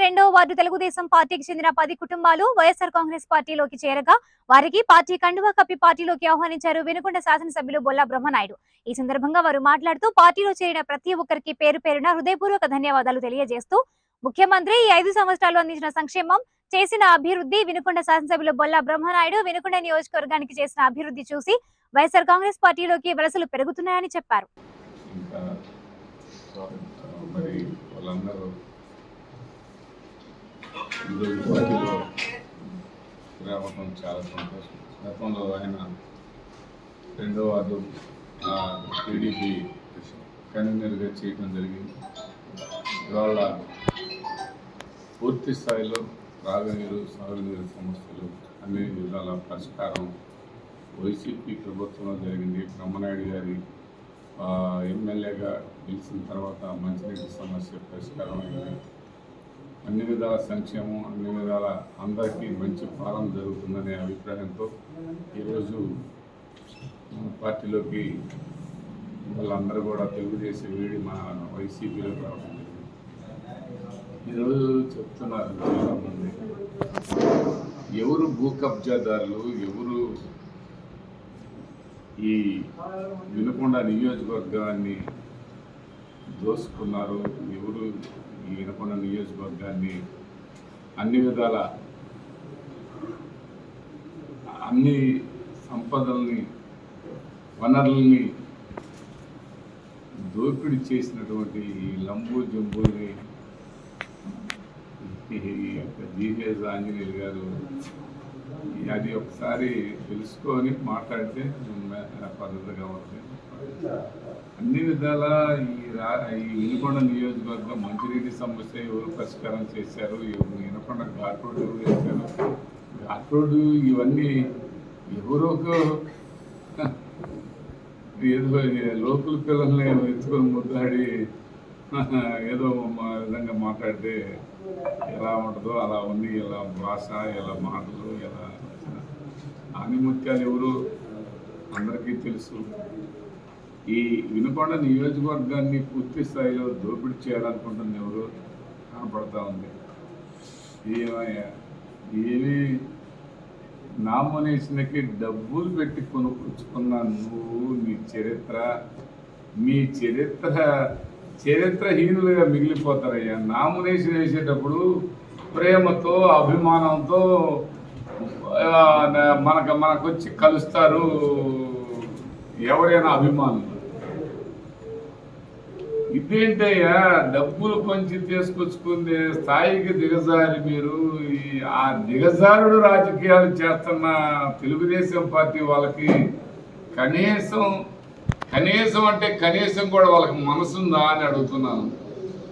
తెలుగుదేశం పార్టీకి చెందిన పది కుటుంబాలు వైఎస్ఆర్ కాంగ్రెస్ పార్టీలోకి చేరగా వారికి పార్టీ కండువా కప్పి పార్టీలోకి ఆహ్వానించారు వినుకొండ శాసనసభ్యులు బొల్లా బ్రహ్మనాయుడు. ఈ సందర్భంగా వారు మాట్లాడుతూ పార్టీలో చేరిన ప్రతి ఒక్కరికి పేరు పేరున హృదయపూర్వక ధన్యవాదాలు తెలియజేస్తూ ముఖ్యమంత్రి ఈ ఐదు సంవత్సరాలు అందించిన సంక్షేమం చేసిన అభివృద్ధి వినుకొండ శాసనసభ్యులు బొల్లా బ్రహ్మనాయుడు వినుకొండ నియోజకవర్గానికి చేసిన అభివృద్ధి చూసి వైఎస్ఆర్ కాంగ్రెస్ పార్టీలోకి వలసలు పెరుగుతున్నాయని చెప్పారు. మరి వాళ్ళందరూ ఈరోజు పార్టీలో రావటం చాలా సంతోషం. గతంలో ఆయన రెండో వార్డు టీడీపీ కన్వీనర్గా చేయడం జరిగింది. ఇవాళ పూర్తి స్థాయిలో త్రాగునీరు సాగునీరు సమస్యలు అన్ని విధాల పరిష్కారం. వైసీపీ ప్రభుత్వంలో జరిగింది. బ్రహ్మనాయుడు గారి ఎమ్మెల్యేగా గెలిచిన తర్వాత మంచినీటి సమస్య పరిష్కారం అయింది అన్ని విధాల సంక్షేమం అన్ని విధాల అందరికీ మంచి పాలన జరుగుతుందనే అభిప్రాయంతో ఈరోజు పార్టీలోకి వాళ్ళందరూ కూడా తెలుగుదేశం వీడి మా వైసీపీలో రావడం ఈరోజు చెప్తున్నారు చాలామంది. ఎవరు భూ కబ్జాదారులు ఎవరు ఈ వినుకొండ నియోజకవర్గాన్ని దోసుకున్నారు ఎవరు ఈ వినుకొండ నియోజకవర్గాన్ని అన్ని విధాల అన్ని సంపదల్ని వనరుల్ని దోపిడీ చేసినటువంటి ఈ లంబు జంబుల్ని ఈ యొక్క జీహేజ్ ఆంజనేయులు గారు అది ఒకసారి తెలుసుకొని మాట్లాడితే పద్ధతిగా ఉంటుంది అన్ని విధాల ఈ రా ఈ వినుకొండ నియోజకవర్గం మంచినీటి సమస్య ఎవరు పరిష్కారం చేశారు? ఎవరు ఘాట్ రోడ్ ఎవరు వేశారు ఘాట్ రోడ్డు ఇవన్నీ ఎవరో ఒక- ఏదో లోకల్ పిల్లల్ని ఎత్తుకొని ముద్దాడి ఏదో మా విధంగా మాట్లాడితే ఎలా ఉంటుందో అలా ఉంది ఎలా భాష ఎలా మాటలు ఎలా ఆనిముత్యాలు ఎవరు అందరికీ తెలుసు. ఈ వినుకొండ నియోజకవర్గాన్ని పూర్తి స్థాయిలో దోపిడీ చేయాలనుకుంటుంది ఎవరు కనపడతా ఉంది? ఏమయ్యా? ఏమి నామినేషన్కి డబ్బులు పెట్టి కొనుక్కొచ్చుకున్న నువ్వు నీ చరిత్ర మీ చరిత్ర చరిత్రహీనులుగా మిగిలిపోతారయ్యా. నామినేషన్ వేసేటప్పుడు ప్రేమతో అభిమానంతో మనకు మనకొచ్చి కలుస్తారు ఎవరైనా అభిమానులు. ఇదేంటయ్యా? డబ్బులు పంచి తీసుకొచ్చుకునే స్థాయికి దిగజారి మీరు. ఈ ఆ దిగజారుడు రాజకీయాలు చేస్తున్న తెలుగుదేశం పార్టీ వాళ్ళకి కనీసం కనీసం అంటే కనీసం కూడా వాళ్ళకి మనసుందా అని అడుగుతున్నాను.